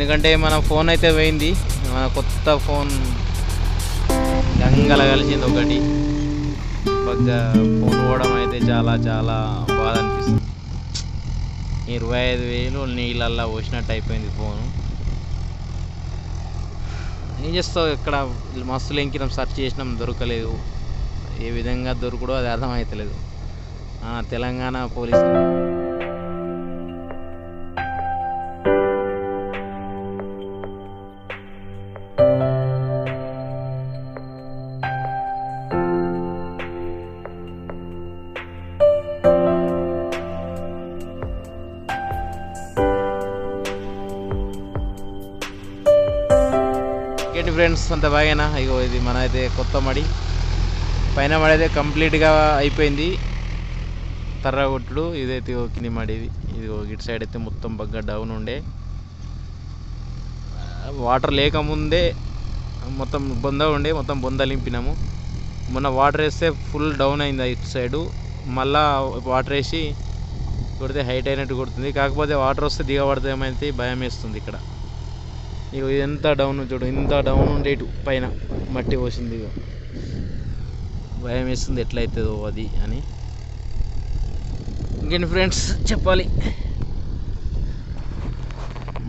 ఎందుకంటే మన ఫోన్ అయితే పోయింది. మన కొత్త ఫోన్ గంగల కలిసింది ఒకటి. బాగా ఫోన్ పోవడం అయితే చాలా చాలా బాధ అనిపిస్తుంది. ఇరవై ఐదు వేలు నీళ్ళల్లా పోసినట్టు అయిపోయింది ఫోను. ఏం చేస్తావు? ఇక్కడ మస్తు లెంకినాం సెర్చ్ చేసినాం దొరకలేదు. ఏ విధంగా దొరకడో అది అర్థమవుతలేదు తెలంగాణ పోలీసు ఫ్రెండ్స్ అంత బాగేనా? ఇగో ఇది మన అయితే కొత్త మడి. పైన మడి అయితే కంప్లీట్గా అయిపోయింది. తర్రగొట్లు ఇదైతే ఇగో కింది మడి ఇది. ఇది ఇటు సైడ్ అయితే మొత్తం బగ్గ డౌన్ ఉండే. వాటర్ లేకముందే మొత్తం బొంద ఉండే మొత్తం బొంద నింపినాము మొన్న వాటర్ వేస్తే ఫుల్ డౌన్ అయింది ఇటు సైడు మళ్ళా వాటర్ వేసి కొడితే హైట్ అయినట్టు కొడుతుంది. కాకపోతే వాటర్ వస్తే దిగబడతామైతే భయం వేస్తుంది ఇక్కడ. ఇగో ఎంత డౌన్ చూడు ఇంత డౌన్ ఉండే ఇటు పైన మట్టి పోసింది ఇగో. భయం వేస్తుంది ఎట్లయితుందో అది అని. ఇంకేంటి ఫ్రెండ్స్ చెప్పాలి.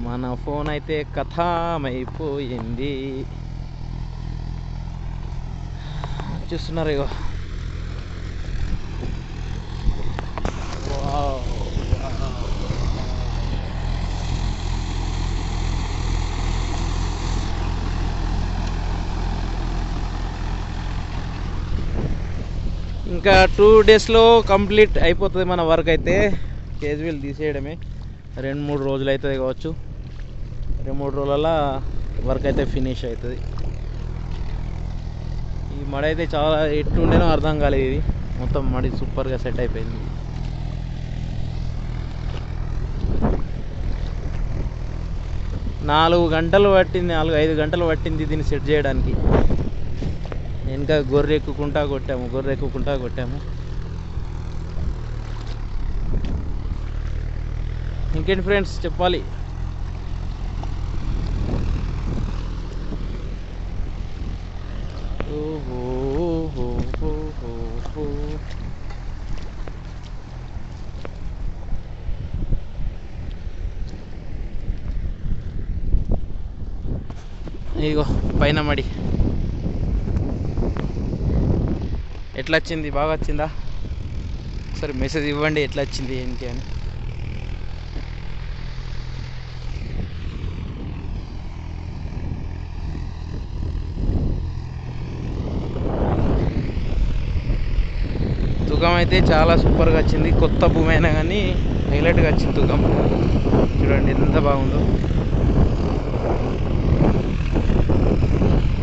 మన ఫోన్ అయితే కథమైపోయింది. చూస్తున్నారు ఇగో. ఇంకా టూ డేస్లో కంప్లీట్ అయిపోతుంది మన వర్క్ అయితే. కేజీవీలు తీసేయడమే. రెండు మూడు రోజులు అవుతుంది కావచ్చు. రెండు మూడు రోజుల వర్క్ అయితే ఫినిష్ అవుతుంది ఈ మడి అయితే చాలా ఎట్లుండేనో అర్థం కాలేదు ఇది. మొత్తం మడి సూపర్గా సెట్ అయిపోయింది. నాలుగు గంటలు పట్టింది నాలుగు ఐదు గంటలు పట్టింది దీన్ని సెట్ చేయడానికి. వెనక గొర్రె ఎక్కుకుంటా కొట్టాము గొర్రె ఎక్కుకుంటా కొట్టాము. ఇంకేంటి ఫ్రెండ్స్ చెప్పాలి? ఓహో, ఇదిగో పైన మడి. ఎట్లా వచ్చింది బాగా వచ్చిందా సరే మెసేజ్ ఇవ్వండి ఎట్లా వచ్చింది ఏంటి అని. తుకం అయితే చాలా సూపర్గా వచ్చింది. కొత్త భూమి అయినా కానీ హైలైట్గా వచ్చింది తుకం చూడండి ఎంత బాగుందో.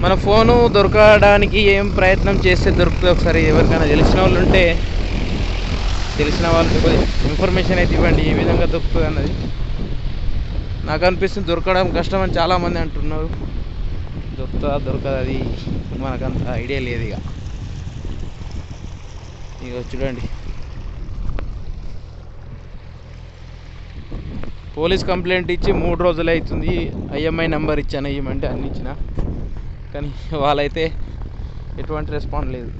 మన ఫోను దొరకడానికి ఏం ప్రయత్నం చేస్తే దొరుకుతుంది ఒకసారి ఎవరికైనా తెలిసిన వాళ్ళు ఉంటే తెలిసిన వాళ్ళకి ఇన్ఫర్మేషన్ అయితే ఇవ్వండి ఏ విధంగా దొరుకుతుంది అన్నది. నాకు అనిపిస్తుంది దొరకడం కష్టం అని చాలామంది అంటున్నారు. దొరుకుతుందా దొరకదు అది మనకంత ఐడియా లేదు ఇక. ఇక చూడండి. పోలీస్ కంప్లైంట్ ఇచ్చి మూడు రోజులు అవుతుంది ఐఎంఐ నెంబర్ ఇచ్చాను ఇవ్వమంటే అన్ని ఇచ్చిన. కానీ వాళ్ళైతే ఎటువంటి రెస్పాండ్ లేదు.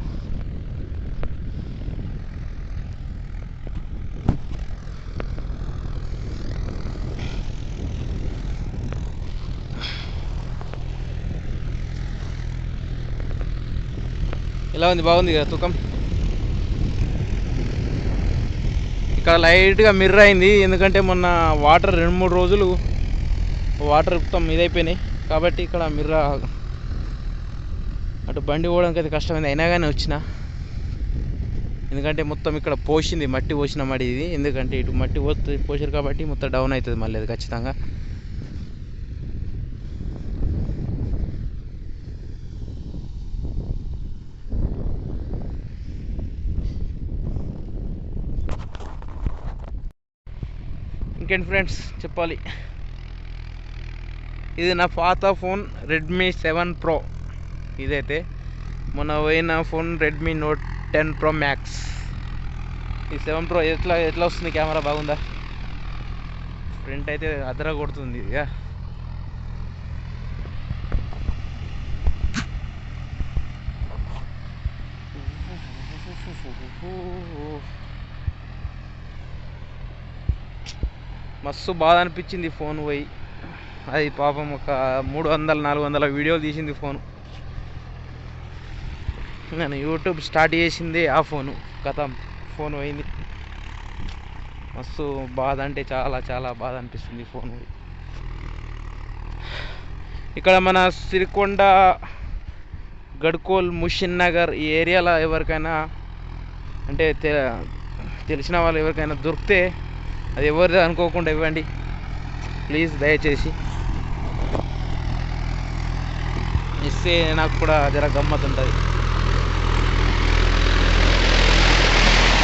ఎలా ఉంది? బాగుంది కదా తూకం? ఇక్కడ లైట్గా మిర్ర అయింది. ఎందుకంటే మొన్న వాటర్ రెండు మూడు రోజులు వాటర్ మొత్తం ఇదైపోయినాయి. కాబట్టి ఇక్కడ మిర్ర అటు బండి పోవడానికి అయితే కష్టమైంది. అయినా కానీ వచ్చిన. ఎందుకంటే మొత్తం ఇక్కడ పోసింది మట్టి పోసిన మడి ఇది. ఎందుకంటే ఇటు మట్టి పోతుంది పోసారు కాబట్టి మొత్తం డౌన్ అవుతుంది మళ్ళీ అది ఖచ్చితంగా. ఇంకేంటి ఫ్రెండ్స్? చెప్పాలి. ఇది నా పాత ఫోన్ రెడ్మీ సెవెన్ ప్రో ఇదైతే మొన్న పోయిన phone Redmi Note ten Pro Max ఈ సెవెన్ ప్రో ఎట్లా ఎట్లా వస్తుంది కెమెరా? బాగుందా? ప్రింట్ అయితే అదర కొడుతుంది యా. మస్తు బాధ అనిపించింది ఫోన్ పోయి. అది పాపం ఒక మూడు వందల నాలుగు వందల వీడియోలు తీసింది ఫోను. నేను యూట్యూబ్ స్టార్ట్ చేసింది ఆ ఫోను. కథ ఫోన్ పోయింది మస్తు బాధ అంటే చాలా చాలా బాధ అనిపిస్తుంది ఫోన్. పోయి ఇక్కడ మన సిరికొండ గడ్కోల్ ముషిన్ నగర్ ఈ ఏరియాలో ఎవరికైనా అంటే తెలిసిన వాళ్ళు ఎవరికైనా దొరికితే అది ఎవరిది అనుకోకుండా ఇవ్వండి. ప్లీజ్ దయచేసి. ఇస్తే నాకు కూడా జర గమ్మత్ ఉంటుంది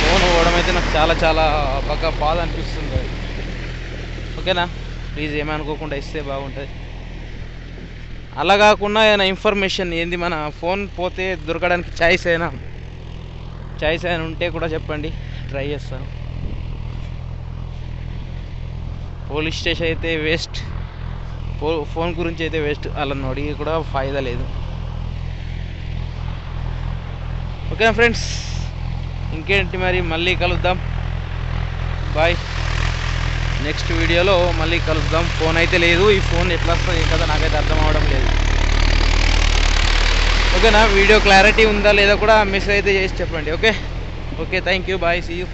ఫోన్ పోవడం అయితే నాకు చాలా చాలా బాగా బాధ అనిపిస్తుంది. ఓకేనా? ప్లీజ్ ఏమనుకోకుండా ఇస్తే బాగుంటుంది. అలా కాకుండా ఏమైనా ఇన్ఫర్మేషన్ ఏంది? మన ఫోన్ పోతే దొరకడానికి ఛాయిస్ అయినా ఛాయిస్ అయినా ఉంటే కూడా చెప్పండి. ట్రై చేస్తాను. పోలీస్ స్టేషన్ అయితే వేస్ట్. ఫో ఫోన్ గురించి అయితే వేస్ట్. వాళ్ళని అడిగి కూడా ఫాయిదా లేదు. ఓకేనా ఫ్రెండ్స్? ఇంకేంటి మరి? మళ్ళీ కలుద్దాం. బాయ్. నెక్స్ట్ వీడియోలో మళ్ళీ కలుద్దాం. ఫోన్ అయితే లేదు. ఈ ఫోన్ ఎట్లా వస్తుంది కదా నాకైతే అర్థం అవడం లేదు. ఓకేనా? వీడియో క్లారిటీ ఉందా లేదా కూడా మెసేజ్ అయితే చేసి చెప్పండి. Okay? Okay thank you. Bye. See you.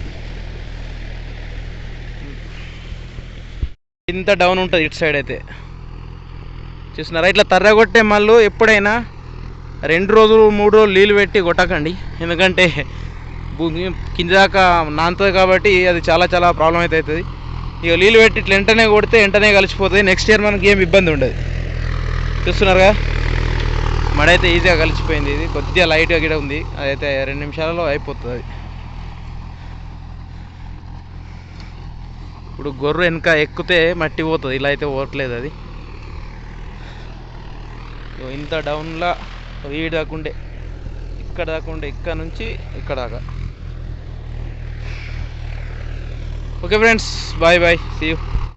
ఇంత డౌన్ ఉంటుంది ఇటు సైడ్ అయితే. చూస్తున్నారా? ఇట్లా తర్రగొట్టే మళ్ళు ఎప్పుడైనా రెండు రోజులు మూడు రోజులు నీళ్ళు పెట్టి కొట్టకండి. ఎందుకంటే భూమి కింద దాకా నానుతుంది కాబట్టి అది చాలా చాలా ప్రాబ్లం అయితే అవుతుంది. ఇక నీళ్ళు పెట్టి ఇట్లా వెంటనే కొడితే వెంటనే కలిసిపోతుంది. నెక్స్ట్ ఇయర్ మనకి ఏం ఇబ్బంది ఉండదు. చూస్తున్నారుగా? అయితే ఈజీగా కలిసిపోయింది ఇది. కొద్దిగా లైట్గా గిడ ఉంది. అదైతే రెండు నిమిషాలలో అయిపోతుంది అది. ఇప్పుడు గొర్రె వెనక ఎక్కితే మట్టి పోతుంది. ఇలా అయితే పోవట్లేదు అది. ఇంత డౌన్లా వీడి దాకుండే ఇక్కడ దాకుండే ఇక్కడ నుంచి ఇక్కడ దాకా. Okay friends bye bye see you